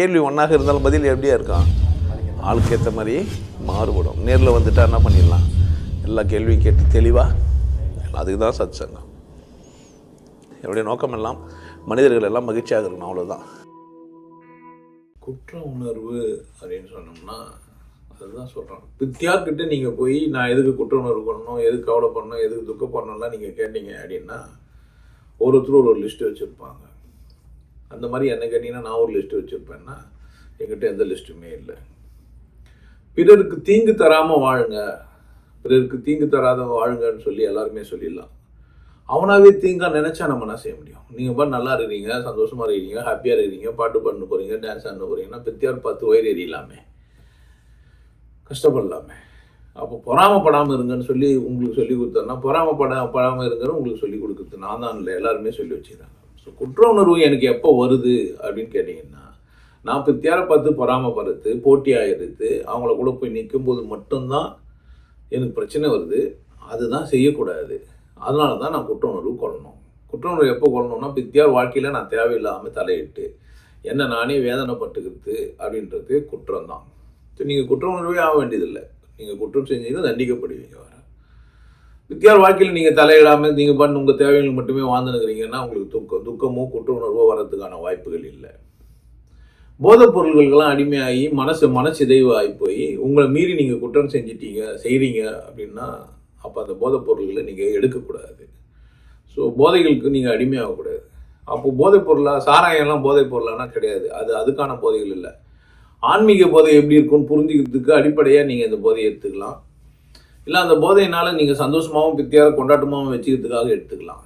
கேள்வி ஒன்றாக இருந்தாலும் பதில் எப்படியா இருக்கான் ஆளுக்கு ஏற்ற மாதிரி மாறுபடும். நேரில் வந்துட்டா என்ன பண்ணிடலாம்? எல்லா கேள்வியும் கேட்டு தெளிவாக அதுக்கு தான் சத் சங்கம் என்னுடைய நோக்கம் எல்லாம் மனிதர்கள் எல்லாம் மகிழ்ச்சியாக இருக்கணும் அவ்வளோதான் குற்ற உணர்வு அப்படின்னு சொன்னோம்னா அதுதான் சொல்கிறேன் வித்தியார்கிட்ட நீங்கள் போய் நான் எதுக்கு குற்ற உணர்வு பண்ணணும்? எதுக்கு கவலைப்படணும் எதுக்கு துக்கப்படணும்லாம் நீங்கள் கேட்டீங்க அப்படின்னா ஒருத்தர் ஒரு ஒரு லிஸ்ட்டு வச்சுருப்பாங்க. அந்த மாதிரி என்ன கேட்டிங்கன்னா நான் ஒரு லிஸ்ட்டு வச்சுருப்பேன்னா எங்கிட்ட எந்த லிஸ்ட்டுமே இல்லை. பிறருக்கு தீங்கு தராமல் வாழுங்க. பிறருக்கு தீங்கு தராத வாழுங்கன்னு சொல்லி எல்லாருமே சொல்லிடலாம். அவனாவே தீங்கா நினச்சா நம்ம என்ன செய்ய முடியும்? நீங்கள் பாட்டு நல்லா இருக்கிறீங்க சந்தோஷமாக இருக்கிறீங்க ஹாப்பியாக இருக்கிறீங்க பாட்டு பண்ண போகிறீங்க டான்ஸ் ஆட போறீங்கன்னா பெத்தியார் பார்த்து வயிறு எறியலாமே கஷ்டப்படலாமே. அப்போ பொறாமப்படாமல் இருங்கன்னு சொல்லி உங்களுக்கு சொல்லி கொடுத்தேன்னா பொறாமப்பட படாமல் இருங்கன்னு உங்களுக்கு சொல்லி கொடுக்குறது நான் தான் இல்லை. எல்லாருமே சொல்லி வச்சுக்கிறாங்க. ஸோ குற்ற உணர்வு எனக்கு எப்போ வருது அப்படின்னு கேட்டிங்கன்னா நான் பித்தியாரை பார்த்து பராமரித்து போட்டி எடுத்து அவங்கள கூட போய் நிற்கும்போது மட்டும்தான் எனக்கு பிரச்சனை வருது. அதுதான் செய்யக்கூடாது. அதனால தான் நான் குற்ற உணர்வு கொள்ளணும். குற்ற உணர்வு எப்போ கொள்ளணும்னா பித்தியார் வாழ்க்கையில் நான் தேவையில்லாமல் தலையிட்டு என்ன நானே வேதனைப்பட்டுக்கிறது அப்படின்றது குற்றம் தான் ஸோ நீங்கள் குற்ற உணர்வே ஆக வேண்டியதில்லை. நீங்கள் குற்றம் செஞ்சீங்கன்னா தண்டிக்கப்படுவீங்க. வித்தியார் வாழ்க்கையில் நீங்கள் தலையிடாமல் நீங்கள் பண்ண உங்கள் தேவைகள் மட்டுமே வாழ்ந்துனுக்கிறீங்கன்னா உங்களுக்கு துக்கம். துக்கமோ குற்ற உணர்வோ வரதுக்கான வாய்ப்புகள் இல்லை. போதைப் பொருள்களுக்கெல்லாம் அடிமையாகி மனசு மனசிதைவு ஆகி போய் உங்களை மீறி நீங்கள் குற்றம் செஞ்சிட்டீங்க செய்கிறீங்க அப்படின்னா அப்போ அந்த போதைப் பொருள்களை நீங்கள் எடுக்கக்கூடாது. ஸோ போதைகளுக்கு நீங்கள் அடிமையாகக்கூடாது அப்போ போதைப் பொருளாக சாராயம்லாம் போதைப் பொருளானா கிடையாது. அது அதுக்கான போதைகள் இல்லை. ஆன்மீக போதை எப்படி இருக்கும்னு புரிஞ்சுக்கிறதுக்கு அடிப்படையாக நீங்கள் இந்த போதையை எடுத்துக்கலாம். இல்லை அந்த போதையினால் நீங்கள் சந்தோஷமாகவும் பித்தியாக கொண்டாட்டமாகவும் வச்சுக்கிறதுக்காக எடுத்துக்கலாம்.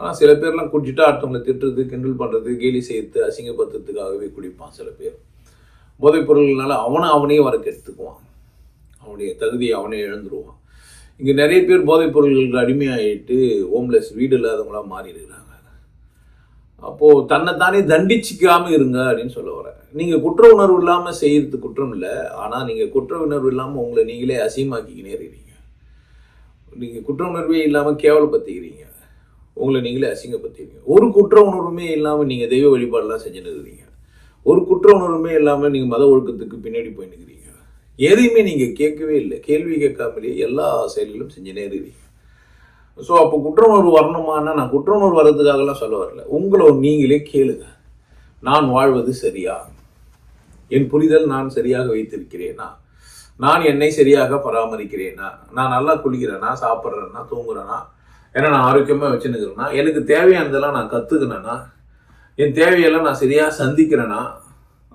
ஆனால் சில பேர்லாம் குடிச்சிட்டா அடுத்தவங்களை திட்டுறது கிண்டல் பண்ணுறது கேலி சேர்த்து அசிங்கப்படுத்துறதுக்காகவே குடிப்பான் சில பேர். போதைப் பொருள்னால அவனை அவனே வரக்கு எடுத்துக்குவான் அவனுடைய தகுதியை அவனே இழந்துருவான். இங்கே நிறைய பேர் போதைப் பொருள்களுக்கு அடிமையாகிட்டு ஹோம்லெஸ் வீடு இல்லாதவங்களாக மாறிடுறாங்க அப்போது அப்போது தன்னைத்தானே தண்டிச்சிக்காமல் இருங்க அப்படின்னு சொல்ல வரேன் நீங்கள் குற்ற உணர்வு இல்லாமல் செய்கிறது குற்றம் இல்லை. ஆனால் நீங்கள் குற்ற உணர்வு இல்லாமல் உங்களை நீங்களே அசிங்கமாக்கிக்கினே இருக்கிறீங்க. நீங்கள் குற்ற உணர்வே இல்லாமல் கேவலப்படுத்திக்கிறீங்க உங்களை நீங்களே அசிங்கப்படுத்திக்கிறீங்க ஒரு குற்ற உணர்வுமே இல்லாமல் நீங்கள் தெய்வ வழிபாடெல்லாம் செஞ்சுன்னு இருக்கிறீங்க. ஒரு குற்ற உணர்வுமே இல்லாமல் நீங்கள் மத ஒழுக்கத்துக்கு பின்னாடி போயின்னு இருக்கிறீங்க எதையுமே நீங்கள் கேட்கவே இல்லை. கேள்வி கேட்காமலே எல்லா செயல்களும் செஞ்சுனே இருக்கிறீங்க. ஸோ அப்போ குற்ற உணர்வு நான் குற்ற உணர்வு வர்றதுக்காகலாம் சொல்ல வரல. உங்களை நீங்களே கேளுங்க. நான் வாழ்வது சரியா? என் புரிதல் நான் சரியாக வைத்திருக்கிறேனா? நான் என்னை சரியாக பராமரிக்கிறேனா? நான் நல்லா குளிக்கிறேனா? சாப்பிட்றேன்னா தூங்குறேனா? ஏன்னா நான் ஆரோக்கியமாக வச்சுனுக்கிறேன்னா எனக்கு தேவையானதெல்லாம் நான் கற்றுக்கினேன்னா என் தேவையெல்லாம் நான் சரியாக சந்திக்கிறேனா?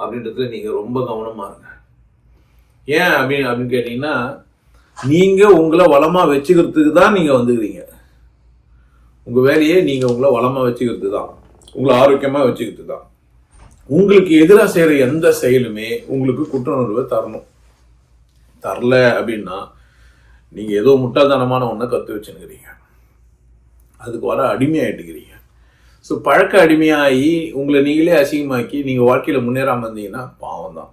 அப்படின்றதுல நீங்கள் ரொம்ப கவனமாக இருங்க. ஏன் அப்படின்னு அப்படின்னு கேட்டிங்கன்னா நீங்கள் உங்களை வளமாக வச்சுக்கிறதுக்கு தான் நீங்கள் வந்துக்கிறீங்க. உங்கள் வேலையே நீங்கள் உங்களை வளமாக வச்சுக்கிறது தான். உங்களை ஆரோக்கியமாக வச்சுக்கிறது தான். உங்களுக்கு எதிராக செய்கிற எந்த செயலுமே உங்களுக்கு குற்றுணர்வை தரணும். தரல அப்படின்னா நீங்கள் ஏதோ முட்டாள்தனமான ஒன்றை கற்று வச்சுன்னுக்கிறீங்க அதுக்கு வர அடிமையாகிட்டுக்கிறீங்க ஸோ பழக்க அடிமையாகி உங்களை நீங்களே அசிங்கமாக்கி நீங்கள் வாழ்க்கையில் முன்னேறாமல் இருந்தீங்கன்னா பாவம் தான்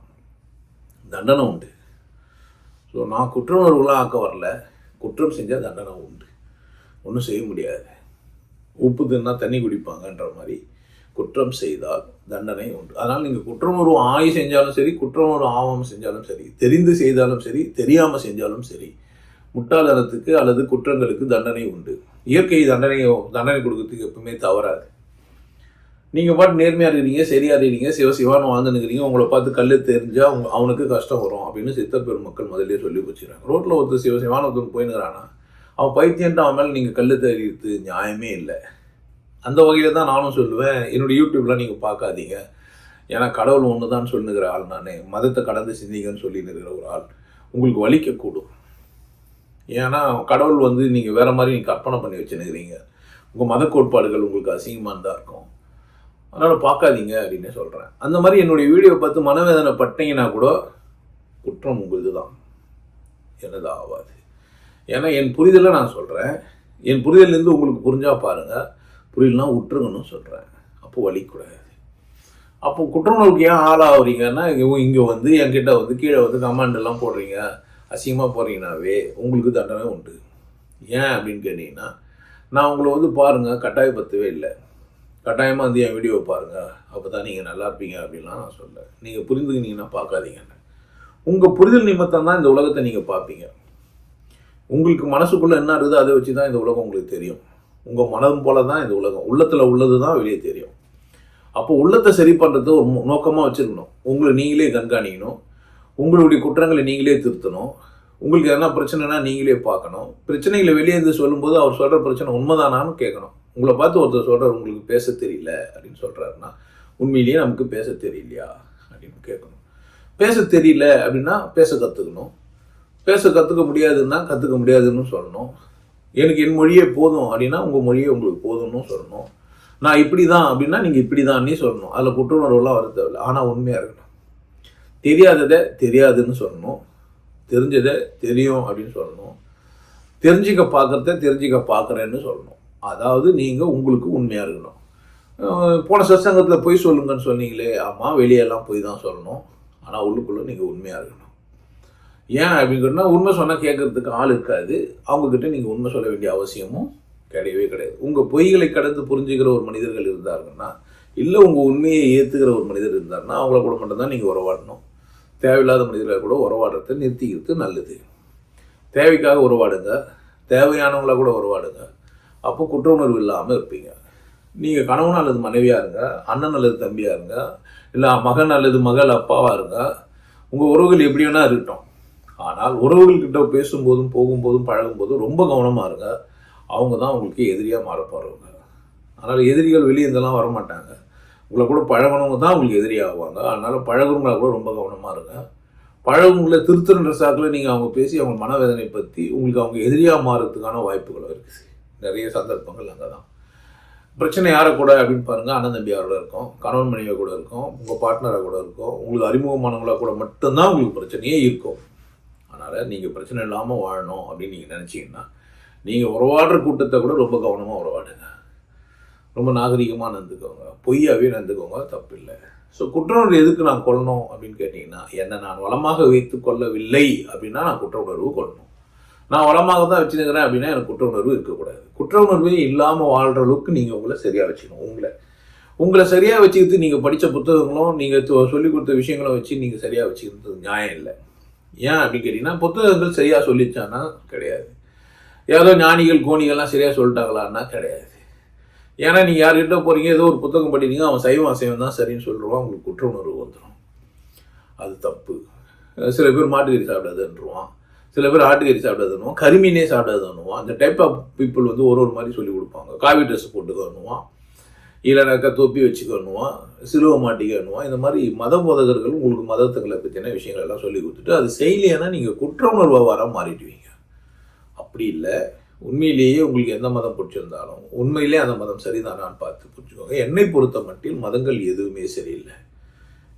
தண்டனை உண்டு. ஸோ நான் குற்ற ஆக்க வரல. குற்றம் செஞ்சால் தண்டனை உண்டு. ஒன்றும் செய்ய முடியாது. உப்பு தின்னா தண்ணி குடிப்பாங்கன்ற மாதிரி குற்றம் செய்தால் தண்டனை உண்டு. அதனால் நீங்கள் குற்றம் ஒரு ஆய் செஞ்சாலும் சரி குற்றம் ஒரு ஆவம் செஞ்சாலும் சரி தெரிந்து செய்தாலும் சரி தெரியாமல் செஞ்சாலும் சரி முட்டாளத்துக்கு அல்லது குற்றங்களுக்கு தண்டனை உண்டு. இயற்கை தண்டனையை தண்டனை கொடுக்கறதுக்கு எப்பவுமே தவறாது. நீங்கள் பாட்டு நேர்மையாக இருக்கிறீங்க சரியாக இருக்கிறீங்க சிவ சிவான்னு வாழ்ந்து நிற்கிறீங்க உங்களை பார்த்து கல் தெரிஞ்சால் அவங்க அவனுக்கு கஷ்டம் வரும் அப்படின்னு சித்தர் பெருமக்கள் முதலே சொல்லி வச்சுக்கிறாங்க ரோட்டில் ஒருத்தர் சிவ சிவான ஒருத்தன் போயினுறானா அவன் பைத்தியன்ட்டு அவன் மேலே நீங்கள் கல் தெரிவித்து நியாயமே இல்லை. அந்த வகையில் தான் நானும் சொல்லுவேன் என்னுடைய யூடியூப்லாம் நீங்கள் பார்க்காதீங்க. ஏன்னா கடவுள் ஒன்று தான் சொல்லுங்கிற ஆள் நான். மதத்தை கடந்து சிந்திங்கன்னு சொல்லி இருக்கிற ஒரு ஆள் உங்களுக்கு வலிக்கக்கூடும். ஏன்னா கடவுள் வந்து நீங்கள் வேறு மாதிரி நீங்கள் கற்பனை பண்ணி வச்சுனுக்கிறீங்க உங்கள் மத கோட்பாடுகள் உங்களுக்கு அசிங்கமாக தான் இருக்கும். அதனால் பார்க்காதீங்க அப்படின்னு சொல்கிறேன் அந்த மாதிரி என்னுடைய வீடியோ பார்த்து மனவேதனை பட்டீங்கன்னா கூட குற்றம் உங்களுது தான் எனது ஆகாது ஏன்னா என் புரிதலை நான் சொல்கிறேன் என் புரிதலேருந்து உங்களுக்கு புரிஞ்சால் பாருங்கள் புரியலாம் விட்டுருங்கன்னு சொல்கிறேன் அப்போ வலிக்கூடாது அப்போ குற்றநோய்க்கு ஏன் ஆளாகிறீங்கன்னா இங்கே வந்து என்கிட்ட வந்து கீழே வந்து கமாண்ட் எல்லாம் போடுறீங்க. அசிங்கமாக போடுறீங்கனாவே உங்களுக்கு தண்டனை உண்டு. ஏன் அப்படின்னு கேட்டிங்கன்னா நான் உங்களை வந்து பாருங்கள் கட்டாயப்படுத்தவே இல்லை. கட்டாயமாக வந்து என் வீடியோவை பாருங்கள் அப்போ தான் நீங்கள் நல்லா இருப்பீங்க அப்படின்லாம் நான் சொல்ல நீங்கள் புரிந்துக்கினீங்கன்னா பார்க்காதீங்கன்னு. உங்கள் புரிதல் நிமித்தம் தான் இந்த உலகத்தை நீங்கள் பார்ப்பீங்க. உங்களுக்கு மனசுக்குள்ளே என்ன இருக்குதோ அதை வச்சு தான் இந்த உலகம் உங்களுக்கு தெரியும். உங்கள் மனம் போல தான் இந்த உலகம். உள்ளத்தில் உள்ளது தான் வெளியே தெரியும். அப்போ உள்ளத்தை சரி பண்ணுறது ஒரு நோக்கமாக வச்சுருக்கணும். உங்களை நீங்களே கண்காணிக்கணும். உங்களுடைய குற்றங்களை நீங்களே திருத்தணும். உங்களுக்கு எதனா பிரச்சனைனா நீங்களே பார்க்கணும். பிரச்சனைகளை வெளியே இருந்து சொல்லும்போது அவர் சொல்கிற பிரச்சனை உண்மைதானான்னு கேட்கணும். உங்களை பார்த்து ஒருத்தர் சொல்கிறார் உங்களுக்கு பேச தெரியல அப்படின்னு சொல்கிறாருன்னா உண்மையிலேயே நமக்கு பேச தெரியலையா? அப்படின்னு கேட்கணும். பேச தெரியல அப்படின்னா பேச கற்றுக்கணும் பேச கற்றுக்க முடியாதுன்னா கற்றுக்க முடியாதுன்னு சொல்லணும். எனக்கு என் மொழியே போதும் அப்படின்னா உங்கள் மொழியே உங்களுக்கு போதும்னு சொல்லணும். நான் இப்படி தான் அப்படின்னா நீங்கள் இப்படி தான்னே சொல்லணும். அதில் குற்றுணர்வுலாம் வர தேவையில்லை ஆனால் உண்மையாக இருக்கணும். தெரியாததை தெரியாதுன்னு சொல்லணும். தெரிஞ்சதை தெரியும் அப்படின்னு சொல்லணும். தெரிஞ்சுக்க பார்க்குறத தெரிஞ்சிக்க பார்க்குறேன்னு சொல்லணும். அதாவது நீங்கள் உங்களுக்கு உண்மையாக இருக்கணும். போன சத்சங்கத்தில் போய் சொல்லுங்கன்னு சொன்னீங்களே. ஆமாம் வெளியெல்லாம் போய் தான் சொல்லணும். ஆனால் உள்ளுக்குள்ளே நீங்கள் உண்மையாக இருக்கணும். ஏன் அப்படின்னு சொன்னால் உண்மை சொன்னால் கேட்குறதுக்கு ஆள் இருக்காது. அவங்கக்கிட்ட நீங்கள் உண்மை சொல்ல வேண்டிய அவசியமும் கிடையவே கிடையாது. உங்கள் பொய்களை கடந்து புரிஞ்சுக்கிற ஒரு மனிதர்கள் இருந்தாருன்னா இல்லை உங்கள் உண்மையை ஏற்றுக்கிற ஒரு மனிதர் இருந்தாருன்னா அவங்கள கூட மட்டும்தான் நீங்கள் உறவாடணும். தேவையில்லாத மனிதர்களை கூட உறவாடுறதை நிறுத்திக்கிறது நல்லது. தேவைக்காக உறவாடுங்க. தேவையானவங்கள கூட உறவாடுங்க. அப்போ குற்ற உணர்வு இல்லாமல் இருப்பீங்க. நீங்கள் கணவன் அல்லது மனைவியாக இருங்க அண்ணன் அல்லது தம்பியாக இருங்க இல்லை மகன் அல்லது மகள் அப்பாவாக இருங்க உங்கள் உறவுகள் எப்படி வேணா இருக்கட்டும். ஆனால் உறவுகள்கிட்ட பேசும்போதும் போகும்போதும் பழகும்போதும் ரொம்ப கவனமாக இருங்க. அவங்க தான் உங்களுக்கு எதிரியாக மாறப்படுறவங்க அதனால் எதிரிகள் வெளியே இருந்தெல்லாம் வரமாட்டாங்க உங்களை கூட பழகினவங்க தான் உங்களுக்கு எதிரியாகுவாங்க அதனால் பழகுறவங்கள கூட ரொம்ப கவனமாக இருங்க. பழகுங்களை திருத்துற சாக்கில் நீங்கள் அவங்க பேசி அவங்க மனவேதனை பற்றி உங்களுக்கு அவங்க எதிரியாக மாறுறதுக்கான வாய்ப்புகள் இருக்குது நிறைய சந்தர்ப்பங்கள் அங்கே தான் பிரச்சனை யாரை கூட அப்படின்னு பாருங்கள் அண்ணன் தம்பியாரோட இருக்கும். கணவன் மனைவியாக கூட இருக்கும். உங்கள் பார்ட்னராக கூட இருக்கும். உங்களுக்கு அறிமுகமானவங்களாக கூட மட்டும்தான் உங்களுக்கு பிரச்சனையே இருக்கும். அதனால் நீங்கள் பிரச்சனை இல்லாமல் வாழணும் அப்படின்னு நீங்கள் நினச்சிங்கன்னா நீங்கள் உறவாடுற கூட்டத்தை கூட ரொம்ப கவனமாக உறவாடுங்க. ரொம்ப நாகரிகமாக நடந்துக்கோங்க. பொய்யாவே நடந்துக்கோங்க. தப்பு இல்லை ஸோ குற்றவுணர்வு எதுக்கு நான் கொள்ளணும் அப்படின்னு கேட்டிங்கன்னா என்னை நான் வளமாக வைத்து கொள்ளவில்லை அப்படின்னா நான் குற்ற உணர்வு கொள்ளணும். நான் வளமாக தான் வச்சுருக்கிறேன் அப்படின்னா எனக்கு குற்ற உணர்வு இருக்கக்கூடாது. குற்ற உணர்வே இல்லாமல் வாழ்கிற அளவுக்கு நீங்கள் உங்களை சரியாக வச்சுக்கணும். உங்களை. உங்களை சரியாக வச்சுக்கிட்டு நீங்கள் படித்த புத்தகங்களும் நீங்கள் சொல்லிக் கொடுத்த விஷயங்களும் வச்சு நீங்கள் சரியாக வச்சுக்கிறது நியாயம் இல்லை. ஏன் அப்படின்னு கேட்டிங்கன்னா புத்தகங்கள் சரியாக சொல்லிச்சான்னா கிடையாது. ஏதோ ஞானிகள் கோணிகள்லாம் சரியாக சொல்லிட்டாங்களான்னா கிடையாது. ஏன்னா நீங்கள் யார்கிட்ட போகிறீங்க ஏதோ ஒரு புத்தகம் படிக்கிறீங்க அவன் சைவம் அசைவம் தான் சரின்னு சொல்லிடுவான் உங்களுக்கு குற்ற உணர்வு வந்துடும் அது தப்பு. சில பேர் மாட்டுக்கறி சாப்பிடாதுன்றுவான் சில பேர் ஆட்டுக்கறி சாப்பிடாதுன்னுவான். கரிமீனே சாப்பிடாதுன்னுவான். அந்த டைப் ஆஃப் பீப்புள் வந்து ஒரு ஒரு மாதிரி சொல்லி கொடுப்பாங்க. காவி ட்ரெஸ் போட்டுக்கணுவான் இல்லைனாக்கா தொப்பி வச்சுக்கணுவான் சிலுவை மாட்டிக்கணுவான் இந்த மாதிரி மத போதகர்கள் உங்களுக்கு மதத்துக்களை பற்றின விஷயங்கள் எல்லாம் சொல்லி கொடுத்துட்டு அது செய்யலைன்னா நீங்கள் குற்ற உணர்வாக வர மாறிடுவீங்க அப்படி இல்லை. உண்மையிலேயே உங்களுக்கு எந்த மதம் பிடிச்சிருந்தாலும் உண்மையிலே அந்த மதம் சரிதானான்னு பார்த்து புரிஞ்சுக்கோங்க. என்னை பொறுத்த மட்டில் மதங்கள் எதுவுமே சரியில்லை.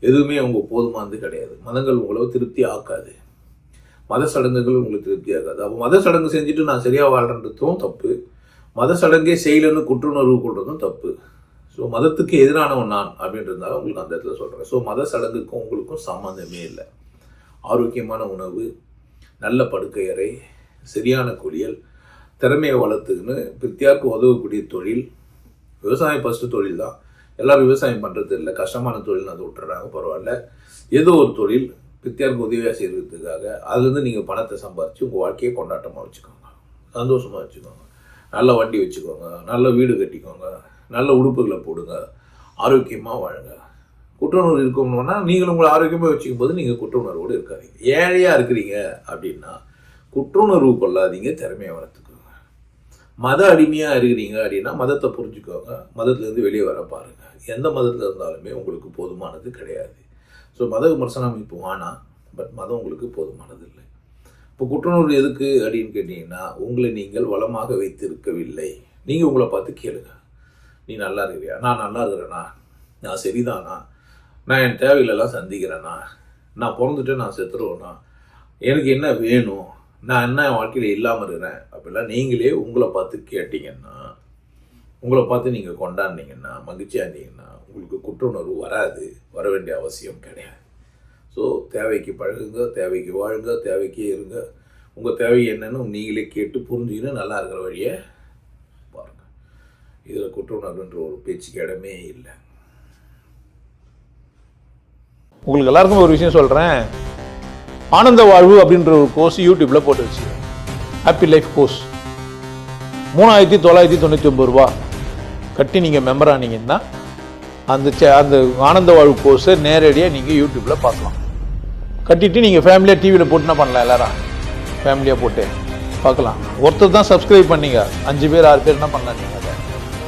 எதுவுமே அவங்க போதுமானது கிடையாது. மதங்கள் உங்களை திருப்தி ஆக்காது. மத சடங்குகள் உங்களுக்கு திருப்தி ஆகாது. அப்போ மத சடங்கு செஞ்சுட்டு நான் சரியாக வாழ்கிறதும் தப்பு. மத சடங்கே செய்யலைன்னு குற்றுணர்வு கொள்றதும் தப்பு. ஸோ மதத்துக்கு எதிரானவன் நான் அப்படின்றதுனால உங்களுக்கு அந்த இடத்துல சொல்கிறேன் ஸோ மத சடங்குக்கும் உங்களுக்கும் சம்மந்தமே இல்லை. ஆரோக்கியமான உணவு நல்ல படுக்கை அறை சரியான குளியல் திறமையை வளர்த்துக்குன்னு பித்தியாருக்கு உதவக்கூடிய தொழில் விவசாயம் ஃபஸ்ட்டு தொழில் தான். எல்லாரும் விவசாயம் பண்ணுறது இல்லை. கஷ்டமான தொழில் அதை விட்டுறாங்க பரவாயில்ல. ஏதோ ஒரு தொழில் பித்தியாருக்கு உதவியாக செய்கிறதுக்காக அதுலேருந்து நீங்கள் பணத்தை சம்பாரித்து உங்கள் வாழ்க்கையை கொண்டாட்டமாக வச்சுக்கோங்க. சந்தோஷமாக வச்சுக்கோங்க. நல்ல வண்டி வச்சுக்கோங்க. நல்ல வீடு கட்டிக்கோங்க. நல்ல உடுப்புகளை போடுங்க. ஆரோக்கியமாக வாழுங்க. குற்றுணர்வு இருக்கணும்னா நீங்கள் உங்களை ஆரோக்கியமாக வச்சுக்கும் போது நீங்கள் குற்றுணர்வோடு இருக்காதீங்க. ஏழையாக இருக்கிறீங்க அப்படின்னா குற்றுணர்வு கொள்ளாதீங்க திறமையை வளர்த்துக்கோங்க. மத அடிமையாக இருக்கிறீங்க அப்படின்னா மதத்தை புரிஞ்சுக்கோங்க. மதத்துலேருந்து வெளியே வர பாருங்கள் எந்த மதத்தில் இருந்தாலுமே உங்களுக்கு போதுமானது கிடையாது. ஸோ மத விமர்சனம் இப்போ ஆனால் பட் மதம் உங்களுக்கு போதுமானது இல்லை இப்போ குற்றுணர்வு எதுக்கு அப்படின்னு கேட்டிங்கன்னா உங்களை நீங்கள் வளமாக வைத்திருக்கவில்லை. நீங்கள் உங்களை பார்த்து கேளுங்கள் நீ நல்லா இருக்கிறியா? நான் நல்லா இருக்கிறேனா? நான் சரிதானா? நான் என் தேவைகளெல்லாம் சந்திக்கிறேனா? நான் பிறந்துட்டு நான் செத்துருவேனா? எனக்கு என்ன வேணும்? நான் என்ன என் வாழ்க்கையில் இல்லாமல் இருக்கிறேன்? அப்படிலாம் நீங்களே உங்களை பார்த்து கேட்டிங்கன்னா உங்களை பார்த்து நீங்கள் கொண்டாடினீங்கன்னா மகிழ்ச்சியாக இருந்தீங்கன்னா உங்களுக்கு குற்றுணர்வு வராது. வர வேண்டிய அவசியம் கிடையாது. ஸோ தேவைக்கு பழகுங்க தேவைக்கு வாழுங்க தேவைக்கே இருங்க. உங்கள் தேவை என்னன்னு நீங்களே கேட்டு புரிஞ்சுக்கின்னு நல்லா இருக்கிற வழியை இதில் குற்ற உணர்வுன்ற ஒரு பேச்சுக்கு இடமே இல்லை. உங்களுக்கு எல்லாருக்கும் ஒரு விஷயம் சொல்கிறேன் ஆனந்த வாழ்வு அப்படின்ற ஒரு கோர்ஸ் யூடியூப்பில் போட்டு வச்சு ஹாப்பி லைஃப் கோர்ஸ் மூணாயிரத்தி தொள்ளாயிரத்தி தொண்ணூற்றி ஒம்பது ரூபா கட்டி நீங்கள் மெம்பர் ஆனீங்கன்னா அந்த அந்த ஆனந்த வாழ்வு கோர்ஸை நேரடியாக நீங்கள் யூடியூப்பில் பார்க்கலாம். கட்டிட்டு நீங்கள் ஃபேமிலியாக டிவியில் போட்டுனா பண்ணலாம் எல்லாரும்? ஃபேமிலியாக போட்டு பார்க்கலாம். ஒருத்தர் தான் சப்ஸ்கிரைப் பண்ணீங்க. அஞ்சு பேர் ஆறு பேர் என்ன பண்ணலாம் நீங்கள்